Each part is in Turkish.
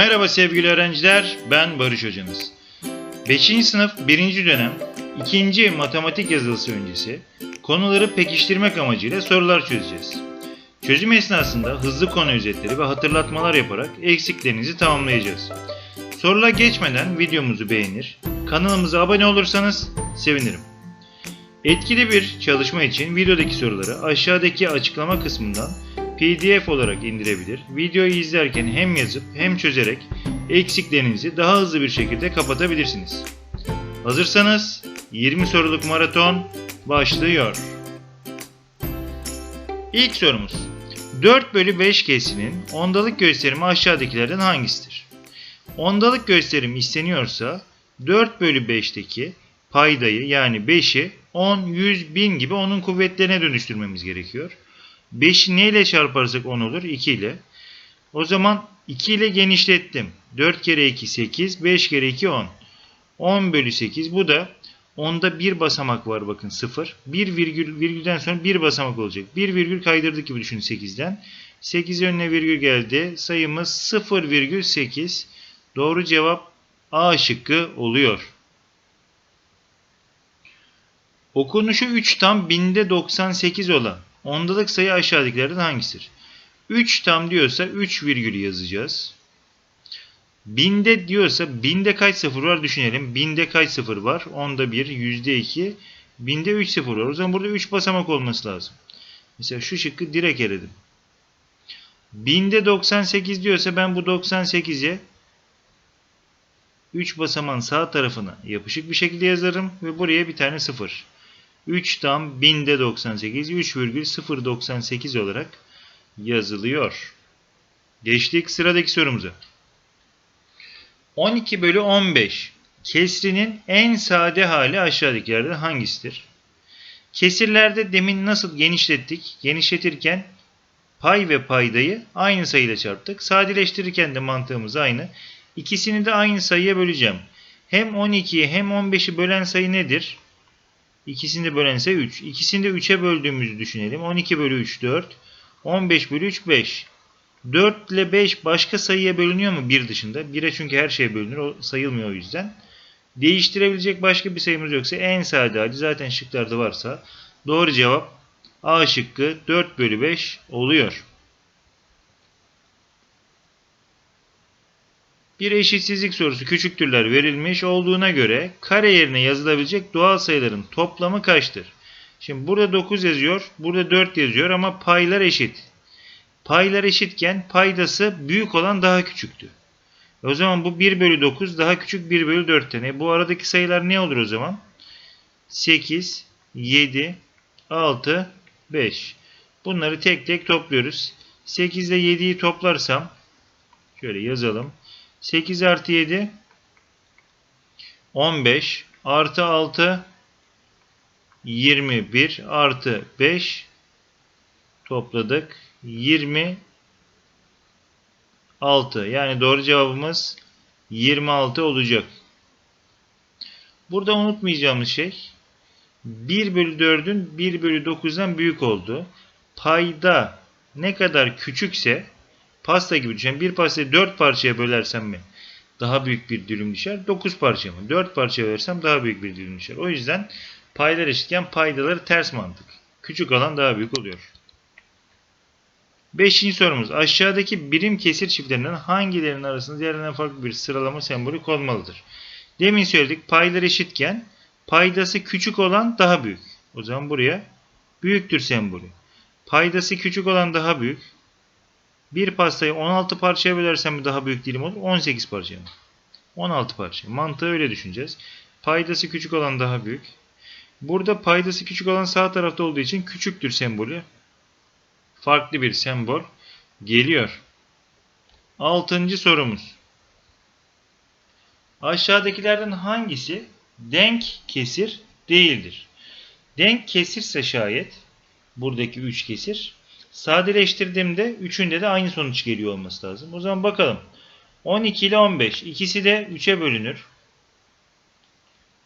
Merhaba sevgili öğrenciler, ben Barış Hocanız. 5. sınıf 1. dönem 2. matematik yazılısı öncesi konuları pekiştirmek amacıyla sorular çözeceğiz. Çözüm esnasında hızlı konu özetleri ve hatırlatmalar yaparak eksiklerinizi tamamlayacağız. Sorular geçmeden videomuzu beğenir, kanalımıza abone olursanız sevinirim. Etkili bir çalışma için videodaki soruları aşağıdaki açıklama kısmından PDF olarak indirebilir. Videoyu izlerken hem yazıp hem çözerek eksiklerinizi daha hızlı bir şekilde kapatabilirsiniz. Hazırsanız 20 soruluk maraton başlıyor. İlk sorumuz. 4 bölü 5 kesinin ondalık gösterimi aşağıdakilerden hangisidir? Ondalık gösterim isteniyorsa 4 bölü 5'teki paydayı yani 5'i 10, 100, 1000 gibi onun kuvvetlerine dönüştürmemiz gerekiyor. 5'i neyle çarparsak 10 olur? 2 ile. O zaman 2 ile genişlettim. 4 kere 2 8, 5 kere 2 10. 10 bölü 8 bu da onda bir basamak var bakın 0. 1 virgül virgülden sonra bir basamak olacak. 1 virgül kaydırdık gibi düşünün 8'den. 8 önüne virgül geldi. Sayımız 0,8. Doğru cevap A şıkkı oluyor. Okunuşu 3 tam binde 98 olan ondalık sayı aşağıdakilerden hangisidir? 3 tam diyorsa 3 virgül yazacağız. Binde diyorsa binde kaç sıfır var düşünelim. Binde kaç sıfır var? Onda 1, yüzde 2, binde 3 sıfır var. O zaman burada 3 basamak olması lazım. Mesela şu şıkkı direkt eledim. Binde 98 diyorsa ben bu 98'e 3 basamağın sağ tarafına yapışık bir şekilde yazarım ve buraya bir tane 0. 3 tam binde 98 3,098 olarak yazılıyor. Geçtik sıradaki sorumuza. 12 bölü 15 kesrinin en sade hali aşağıdakilerden hangisidir? Kesirlerde demin nasıl genişlettik? Genişletirken pay ve paydayı aynı sayıyla çarptık. Sadeleştirirken de mantığımız aynı. İkisini de aynı sayıya böleceğim. Hem 12'yi hem 15'i bölen sayı nedir? İkisini de bölen sayı 3. İkisini de 3'e böldüğümüzü düşünelim. 12 bölü 3 4. 15 bölü 3 5. 4 ile 5 başka sayıya bölünüyor mu 1 dışında? 1'e çünkü her şeye bölünür. O sayılmıyor o yüzden. Değiştirebilecek başka bir sayımız yoksa en sade hali zaten şıklarda varsa doğru cevap A şıkkı 4 bölü 5 oluyor. Bir eşitsizlik sorusu küçüktürler verilmiş olduğuna göre kare yerine yazılabilecek doğal sayıların toplamı kaçtır? Şimdi burada 9 yazıyor, burada 4 yazıyor ama paylar eşit. Paylar eşitken paydası büyük olan daha küçüktü. O zaman bu 1 bölü 9 daha küçük 1 bölü 4'ten. E bu aradaki sayılar ne olur o zaman? 8, 7, 6, 5. Bunları tek tek topluyoruz. 8 ile 7'yi toplarsam şöyle yazalım. 8 artı 7 15 artı 6 21 artı 5 topladık. 26 yani doğru cevabımız 26 olacak. Burada unutmayacağımız şey 1 bölü 4'ün 1 bölü 9'dan büyük oldu. Payda ne kadar küçükse pasta gibi düşen bir pastayı 4 parçaya bölersem mi daha büyük bir dilim düşer? 9 parça mı? 4 parça versem daha büyük bir dilim düşer. O yüzden paylar eşitken paydaları ters mantık. Küçük olan daha büyük oluyor. Beşinci sorumuz. Aşağıdaki birim kesir çiftlerinden hangilerinin arasında diğerlerinden farklı bir sıralama sembolü konmalıdır? Demin söyledik paylar eşitken paydası küçük olan daha büyük. O zaman buraya büyüktür sembolü. Paydası küçük olan daha büyük. Bir pastayı 16 parçaya bölersem daha büyük dilim olur. 18 parçaya mı? 16 parça. Mantığı öyle düşüneceğiz. Paydası küçük olan daha büyük. Burada paydası küçük olan sağ tarafta olduğu için küçüktür sembolü. Farklı bir sembol geliyor. Altıncı sorumuz. Aşağıdakilerden hangisi denk kesir değildir? Denk kesirse şayet buradaki 3 kesir sadeleştirdiğimde üçünde de aynı sonuç geliyor olması lazım. O zaman bakalım. 12 ile 15 ikisi de 3'e bölünür.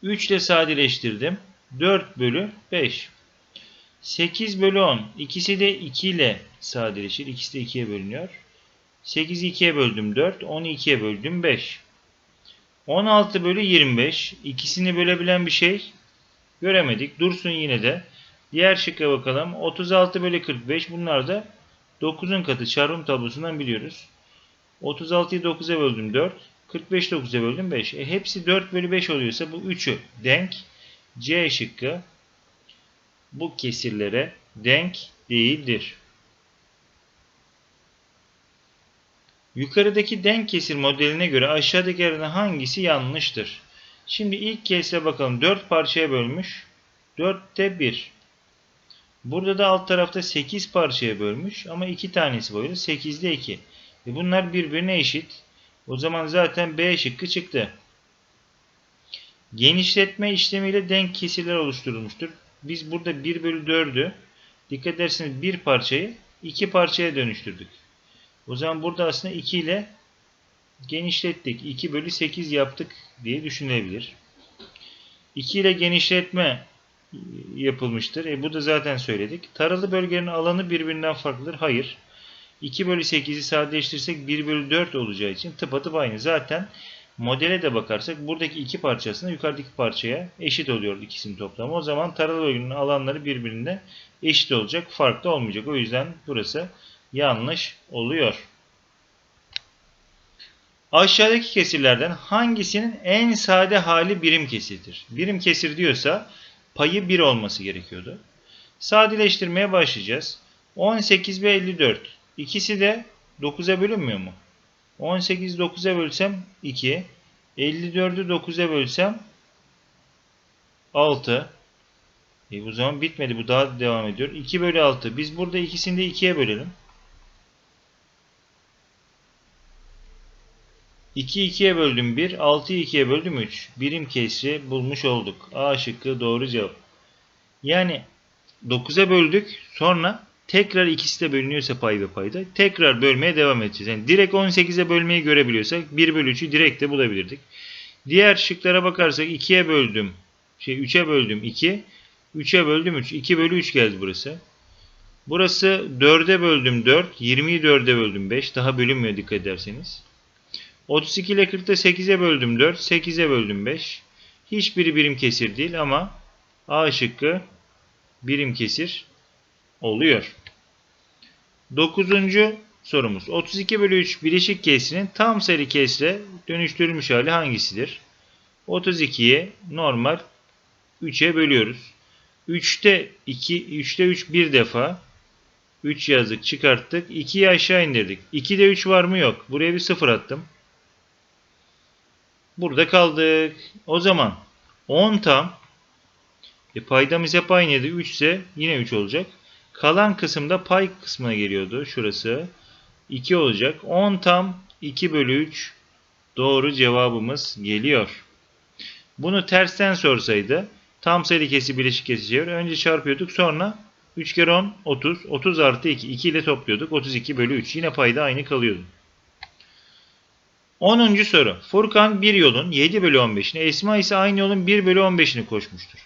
3 ile sadeleştirdim. 4 bölü 5. 8 bölü 10. İkisi de 2 ile sadeleşir. İkisi de 2'ye bölünüyor. 8'i 2'ye böldüm 4. 10'u 2'ye böldüm 5. 16 bölü 25. İkisini bölebilen bir şey göremedik. Dursun yine de. Diğer şıkka bakalım. 36 bölü 45. Bunlar da 9'un katı çarpım tablosundan biliyoruz. 36'yı 9'a böldüm 4. 45 9'a böldüm 5. E, hepsi 4 bölü 5 oluyorsa bu 3'ü denk. C şıkkı bu kesirlere denk değildir. Yukarıdaki denk kesir modeline göre aşağıdakilerden hangisi yanlıştır? Şimdi ilk kesre bakalım. 4 parçaya bölmüş. 4'te 1. Burada da alt tarafta 8 parçaya bölmüş ama 2 tanesi boyunca 8'de 2. E bunlar birbirine eşit. O zaman zaten B şıkkı çıktı. Genişletme işlemiyle denk kesirler oluşturulmuştur. Biz burada 1 bölü 4'ü dikkat ederseniz bir parçayı iki parçaya dönüştürdük. O zaman burada aslında 2 ile genişlettik. 2 bölü 8 yaptık diye düşünülebilir. 2 ile genişletme yapılmıştır. E bu da zaten söyledik. Taralı bölgenin alanı birbirinden farklıdır. Hayır. 2 bölü 8'i sadeleştirirsek 1 bölü 4 olacağı için tıpatıp aynı. Zaten modele de bakarsak buradaki iki parçasına yukarıdaki parçaya eşit oluyor ikisinin toplamı. O zaman taralı bölgenin alanları birbirine eşit olacak. Farklı olmayacak. O yüzden burası yanlış oluyor. Aşağıdaki kesirlerden hangisinin en sade hali birim kesirdir? Birim kesir diyorsa payı 1 olması gerekiyordu. Sadeleştirmeye başlayacağız. 18 ve 54. İkisi de 9'a bölünmüyor mu? 18'i 9'a bölsem 2. 54'ü 9'a bölsem 6. E bu zaman bitmedi. Bu daha devam ediyor. 2 bölü 6. Biz burada ikisini de 2'ye bölelim. 2 2'ye böldüm 1. 6'yı 2'ye böldüm 3. Birim kesri bulmuş olduk. A şıkkı doğru cevap. Yani 9'a böldük. Sonra tekrar ikisi de bölünüyorsa pay ve payda tekrar bölmeye devam edeceğiz. Yani direkt 18'e bölmeyi görebiliyorsak 1 bölü 3'ü direkt de bulabilirdik. Diğer şıklara bakarsak 2'ye böldüm. Şey 3'e böldüm 2. 3'e böldüm 3. 2 bölü 3 geldi burası. Burası 4'e böldüm 4. 20'yi 4'e böldüm 5. Daha bölünmüyor dikkat ederseniz. 32 ile 40'ta 8'e böldüm 4. 8'e böldüm 5. Hiçbiri birim kesir değil ama A şıkkı birim kesir oluyor. Dokuzuncu sorumuz. 32 bölü 3 bileşik kesrin tam sayılı kesre dönüştürülmüş hali hangisidir? 32'yi normal 3'e bölüyoruz. 3'te 2, 3'te 3 bir defa 3 yazdık çıkarttık. 2'yi aşağı indirdik. 2'de 3 var mı yok. Buraya bir 0 attım. Burada kaldık. O zaman 10 tam e paydamız hep aynıydı. 3 ise yine 3 olacak. Kalan kısımda pay kısmına geliyordu. Şurası. 2 olacak. 10 tam 2 bölü 3 doğru cevabımız geliyor. Bunu tersten sorsaydı tam sayılı kesi bileşik kesi. Önce çarpıyorduk sonra 3 kere 10 30. 30 artı 2. 2 ile topluyorduk. 32 bölü 3. Yine payda aynı kalıyordu. 10. soru. Furkan bir yolun 7 bölü 15'ini Esma ise aynı yolun 1 bölü 15'ini koşmuştur.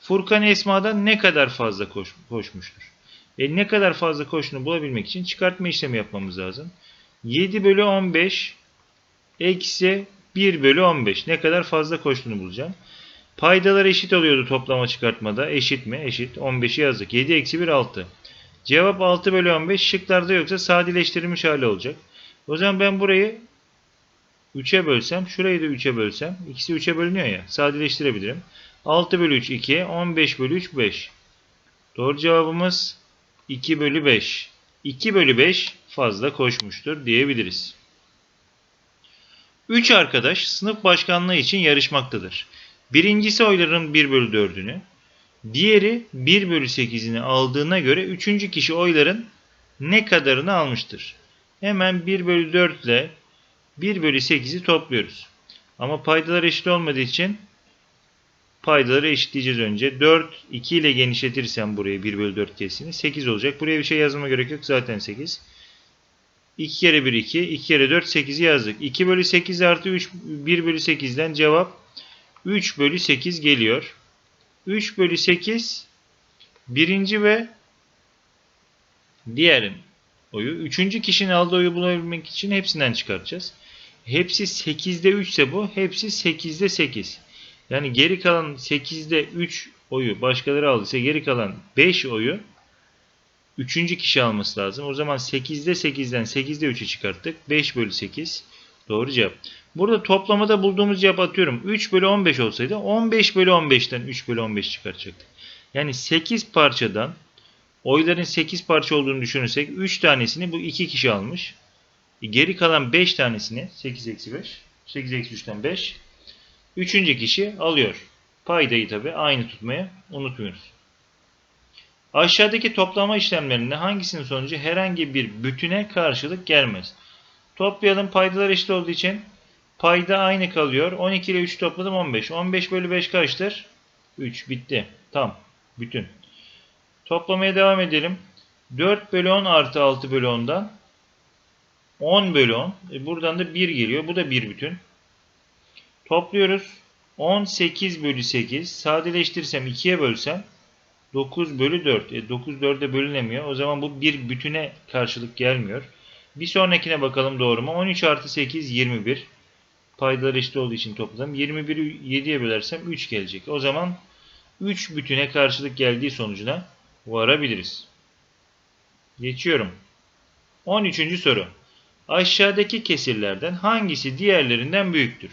Furkan Esma'dan ne kadar fazla koş, koşmuştur? E ne kadar fazla koştuğunu bulabilmek için çıkartma işlemi yapmamız lazım. 7 bölü 15 eksi 1 bölü 15 ne kadar fazla koştuğunu bulacağım. Paydalar eşit oluyordu toplama çıkartmada. Eşit mi? Eşit. 15'i yazdık. 7 eksi 1 6. Cevap 6 bölü 15 şıklarda yoksa sadeleştirilmiş hali olacak. O zaman ben burayı 3'e bölsem, şurayı da 3'e bölsem, ikisi 3'e bölünüyor ya, sadeleştirebilirim. 6 bölü 3 2, 15 bölü 3 5. Doğru cevabımız 2 bölü 5. 2 bölü 5 fazla koşmuştur diyebiliriz. 3 arkadaş sınıf başkanlığı için yarışmaktadır. Birincisi oyların 1 bölü 4'ünü, diğeri 1 bölü 8'ini aldığına göre üçüncü kişi oyların ne kadarını almıştır? Hemen 1 bölü 4 ile 1 bölü 8'i topluyoruz. Ama paydalar eşit olmadığı için paydaları eşitleyeceğiz önce. 4, 2 ile genişletirsem burayı 1 bölü 4 kesini 8 olacak. Buraya bir şey yazmama gerek yok. Zaten 8. 2 kere 1 2. 2 kere 4 8'i yazdık. 2 bölü 8 artı 3 1 bölü 8'den cevap 3 bölü 8 geliyor. 3 bölü 8 birinci ve diğerin oyu. Üçüncü kişinin aldığı oyu bulabilmek için hepsinden çıkartacağız. Hepsi 8'de 3 ise bu. Hepsi 8'de 8. Yani geri kalan 8'de 3 oyu başkaları aldıysa geri kalan 5 oyu Üçüncü kişi alması lazım. O zaman 8'de 8'den 8'de 3'ü çıkarttık. 5 bölü 8. Doğru cevap. Burada toplamada bulduğumuz cevap atıyorum. 3 bölü 15 olsaydı 15 bölü 15'ten 3 bölü 15 çıkartacaktık. Yani 8 parçadan oyların 8 parça olduğunu düşünürsek 3 tanesini bu 2 kişi almış. E, Geri kalan 5 tanesini 8 eksi 5. 8 eksi 3'ten 5. Üçüncü kişi alıyor. Paydayı tabi aynı tutmaya unutmuyoruz. Aşağıdaki toplama işlemlerinde hangisinin sonucu herhangi bir bütüne karşılık gelmez? Toplayalım paydalar eşit olduğu için payda aynı kalıyor. 12 ile 3 topladım 15. 15 bölü 5 kaçtır? 3 bitti. Tam. Bütün. Toplamaya devam edelim. 4 bölü 10 artı 6 bölü 10'dan 10 bölü 10. E buradan da 1 geliyor. Bu da 1 bütün. Topluyoruz. 18 bölü 8. Sadeleştirirsem 2'ye bölsem 9 bölü 4. E 9 4'e bölünemiyor. O zaman bu bir bütüne karşılık gelmiyor. Bir sonrakine bakalım doğru mu? 13 artı 8 21. Paydalar eşit olduğu için topladım. 21'i 7'ye bölersem 3 gelecek. O zaman 3 bütüne karşılık geldiği sonucuna varabiliriz. Geçiyorum. 13. soru. Aşağıdaki kesirlerden hangisi diğerlerinden büyüktür?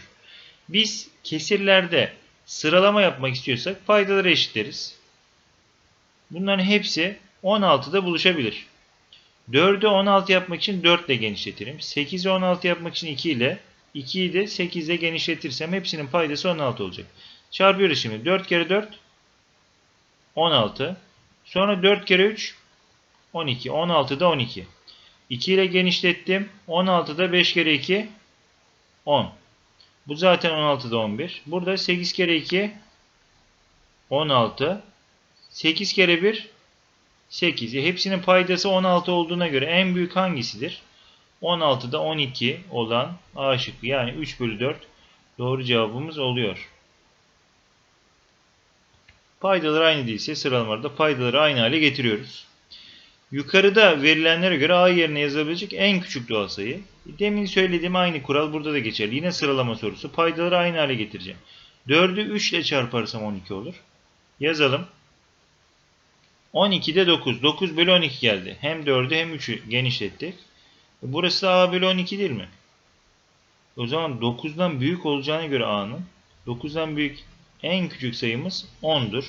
Biz kesirlerde sıralama yapmak istiyorsak paydaları eşitleriz. Bunların hepsi 16'da buluşabilir. 4'ü 16 yapmak için 4 ile genişletirim. 8'i 16 yapmak için 2 ile 2'yi de 8 ile genişletirsem hepsinin paydası 16 olacak. Çarpıyoruz şimdi. 4 kere 4 16. Sonra 4 kere 3 12. 16 da 12. 2 ile genişlettim. 16'da 5 kere 2 10. Bu zaten 16'da 11. Burada 8 kere 2 16. 8 kere 1 8. E, hepsinin paydası 16 olduğuna göre en büyük hangisidir? 16'da 12 olan A şıkkı yani 3 bölü 4 doğru cevabımız oluyor. Paydalar aynı değilse sıralamalarda paydaları aynı hale getiriyoruz. Yukarıda verilenlere göre A yerine yazabilecek en küçük doğal sayı. Demin söylediğim aynı kural burada da geçerli. Yine sıralama sorusu. Paydaları aynı hale getireceğim. 4'ü 3 ile çarparsam 12 olur. Yazalım. 12'de 9. 9 bölü 12 geldi. Hem 4'ü hem 3'ü genişlettik. Burası da A bölü 12 değil mi? O zaman 9'dan büyük olacağına göre A'nın 9'dan büyük en küçük sayımız 10'dur.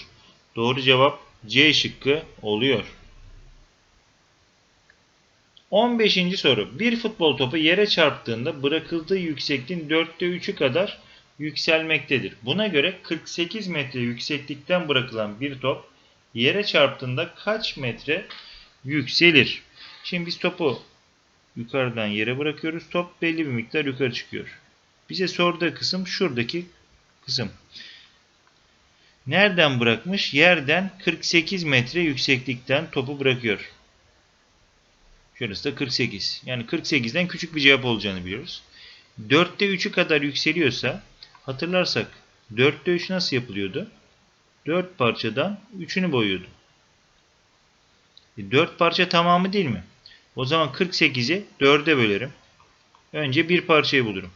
Doğru cevap C şıkkı oluyor. 15. soru. Bir futbol topu yere çarptığında bırakıldığı yüksekliğin 4'te 3'ü kadar yükselmektedir. Buna göre 48 metre yükseklikten bırakılan bir top yere çarptığında kaç metre yükselir? Şimdi biz topu yukarıdan yere bırakıyoruz. Top belli bir miktar yukarı çıkıyor. Bize sorduğu kısım şuradaki kısım. Nereden bırakmış? Yerden 48 metre yükseklikten topu bırakıyor. Şurası da 48. Yani 48'den küçük bir cevap olacağını biliyoruz. 4'te 3'ü kadar yükseliyorsa hatırlarsak 4'te 3 nasıl yapılıyordu? 4 parçadan 3'ünü boyuyordu. E 4 parça tamamı değil mi? O zaman 48'i 4'e bölerim. Önce bir parçayı bulurum.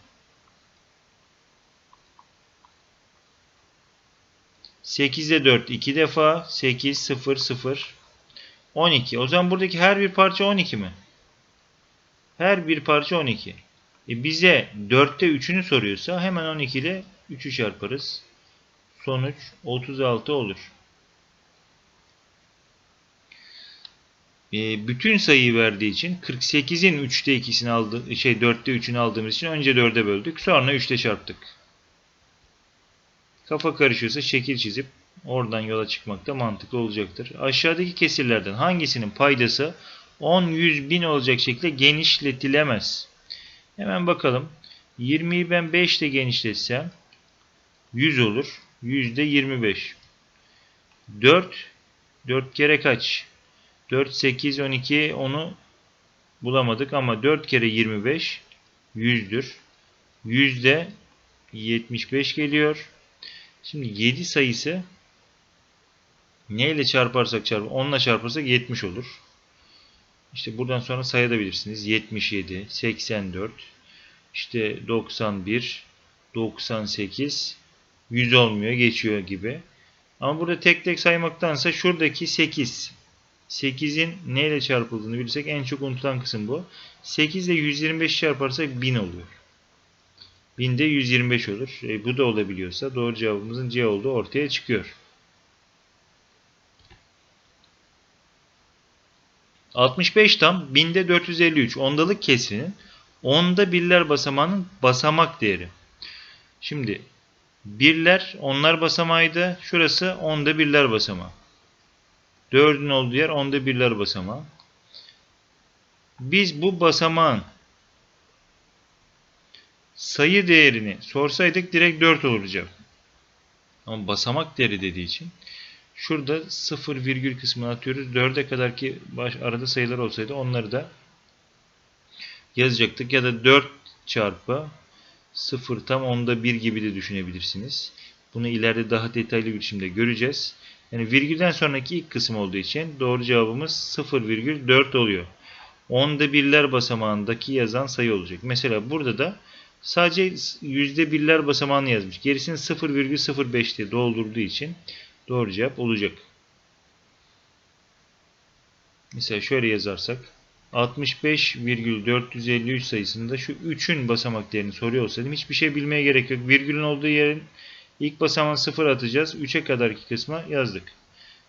8'de 4 2 defa 8 0 0 12. O zaman buradaki her bir parça 12 mi? Her bir parça 12. E bize 4'te 3'ünü soruyorsa hemen 12 ile 3'ü çarparız. Sonuç 36 olur. E, bütün sayıyı verdiği için 48'in 3'te 2'sini aldı, şey 4'te 3'ünü aldığımız için önce 4'e böldük. Sonra 3'te çarptık. Kafa karışıyorsa şekil çizip oradan yola çıkmak da mantıklı olacaktır. Aşağıdaki kesirlerden hangisinin paydası 10, 100, 1000 olacak şekilde genişletilemez? Hemen bakalım. 20'yi ben 5 ile genişletsem 100 olur. Yüzde 25. 4 4 kere kaç? 4 8 12 onu bulamadık ama 4 kere 25 100'dür. Yüzde 75 geliyor. Şimdi 7 sayısı ne ile çarparsak çarpar 10 ile çarparsak 70 olur. İşte buradan sonra sayabilirsiniz. 77, 84, işte 91, 98, 100 olmuyor, geçiyor gibi. Ama burada tek tek saymaktansa şuradaki 8. 8'in neyle çarpıldığını bilirsek en çok unutulan kısım bu. 8 ile 125 çarparsak 1000 oluyor. 1000'de 125 olur. E, bu da olabiliyorsa doğru cevabımızın C olduğu ortaya çıkıyor. 65 tam 1000'de 453 ondalık kesrinin onda birler basamağının basamak değeri. Şimdi birler onlar basamağıydı. Şurası onda birler basamağı. 4'ün olduğu yer onda birler basamağı. Biz bu basamağın sayı değerini sorsaydık direkt 4 olurdu cevap. Ama basamak değeri dediği için şurada 0 virgül kısmını atıyoruz. 4'e kadar ki baş, arada sayılar olsaydı onları da yazacaktık. Ya da 4 çarpı 0 tam onda 1 gibi de düşünebilirsiniz. Bunu ileride daha detaylı bir biçimde göreceğiz. Yani virgülden sonraki ilk kısım olduğu için doğru cevabımız 0,4 oluyor. Onda birler basamağındaki yazan sayı olacak. Mesela burada da sadece yüzde birler basamağını yazmış. Gerisini 0,05 diye doldurduğu için doğru cevap olacak. Mesela şöyle yazarsak 65,453 sayısında şu 3'ün basamak değerini soruyor olsaydım hiçbir şey bilmeye gerek yok. Virgülün olduğu yerin ilk basamağını 0 atacağız. 3'e kadarki kısma yazdık.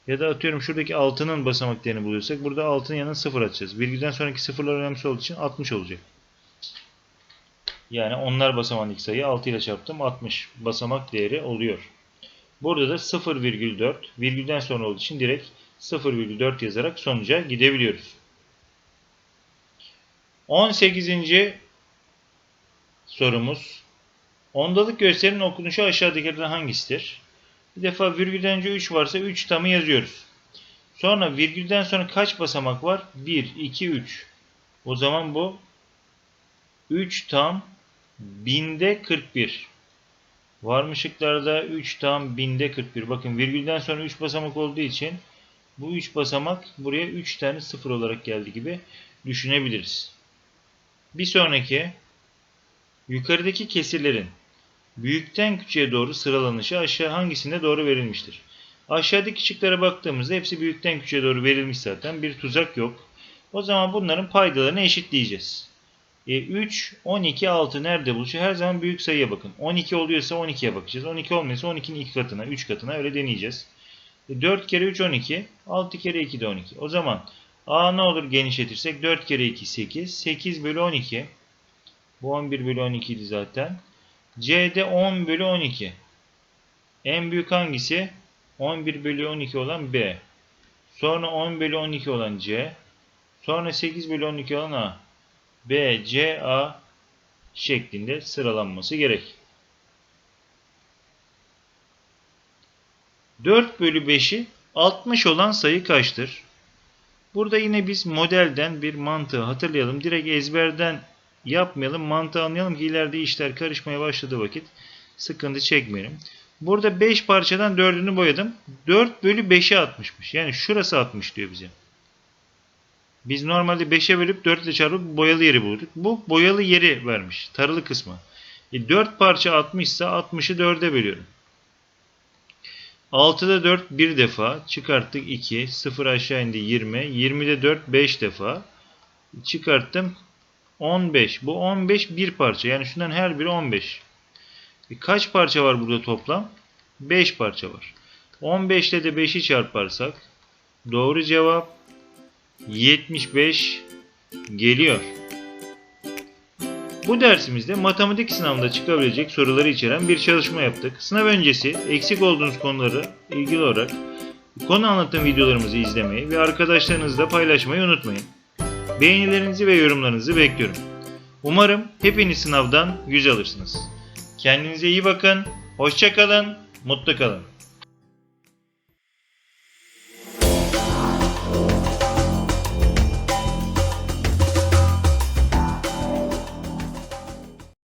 Ya da atıyorum şuradaki 6'nın basamak değerini buluyorsak burada 6'nın yanına 0 atacağız. Virgülden sonraki sıfırlar önemli olduğu için 60 olacak. Yani onlar basamağındaki sayı 6 ile çarptım 60 basamak değeri oluyor. Burada da 0,4 virgülden sonra olduğu için direkt 0,4 yazarak sonuca gidebiliyoruz. 18. sorumuz. Ondalık gösterinin okunuşu aşağıdakilerden hangisidir? Bir defa virgülden önce 3 varsa 3 tamı yazıyoruz. Sonra virgülden sonra kaç basamak var? 1, 2, 3. O zaman bu 3 tam binde 41. Var mı şıklarda 3 tam binde 41. Bakın virgülden sonra 3 basamak olduğu için bu 3 basamak buraya 3 tane 0 olarak geldi gibi düşünebiliriz. Bir sonraki yukarıdaki kesirlerin büyükten küçüğe doğru sıralanışı aşağı hangisinde doğru verilmiştir? Aşağıdaki şıklara baktığımızda hepsi büyükten küçüğe doğru verilmiş zaten. Bir tuzak yok. O zaman bunların paydalarını eşitleyeceğiz. E, 3, 12, 6 nerede buluşuyor? Her zaman büyük sayıya bakın. 12 oluyorsa 12'ye bakacağız. 12 olmuyorsa 12'nin 2 katına, 3 katına öyle deneyeceğiz. E, 4 kere 3 12, 6 kere 2 de 12. O zaman A ne olur genişletirsek 4 kere 2 8, 8 bölü 12. Bu 11 bölü 12 idi zaten. C'de 10 bölü 12. En büyük hangisi? 11 bölü 12 olan B. Sonra 10 bölü 12 olan C. Sonra 8 bölü 12 olan A. B, C, A şeklinde sıralanması gerek. 4 bölü 5'i 60 olan sayı kaçtır? Burada yine biz modelden bir mantığı hatırlayalım. Direkt ezberden yapmayalım. Mantığı anlayalım ki ileride işler karışmaya başladığı vakit sıkıntı çekmeyelim. Burada 5 parçadan 4'ünü boyadım. 4 bölü 5'e 60'mış. Yani şurası 60 diyor bize. Biz normalde 5'e bölüp 4 ile çarpıp boyalı yeri bulduk. Bu boyalı yeri vermiş. Tarılı kısmı. E 4 parça 60 ise 60'ı 4'e bölüyorum. 6'da 4 bir defa. Çıkarttık 2. 0 aşağı indi 20. 20'de 4 5 defa. Çıkarttım 15. Bu 15 bir parça. Yani şundan her biri 15. E kaç parça var burada toplam? 5 parça var. 15 ile de 5'i çarparsak doğru cevap 75 geliyor. Bu dersimizde matematik sınavında çıkabilecek soruları içeren bir çalışma yaptık. Sınav öncesi eksik olduğunuz konuları ilgili olarak konu anlatım videolarımızı izlemeyi ve arkadaşlarınızla paylaşmayı unutmayın. Beğenilerinizi ve yorumlarınızı bekliyorum. Umarım hepiniz sınavdan yüz alırsınız. Kendinize iyi bakın, hoşçakalın, mutlu kalın.